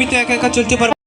আমি তো একা একা চলতে পারব?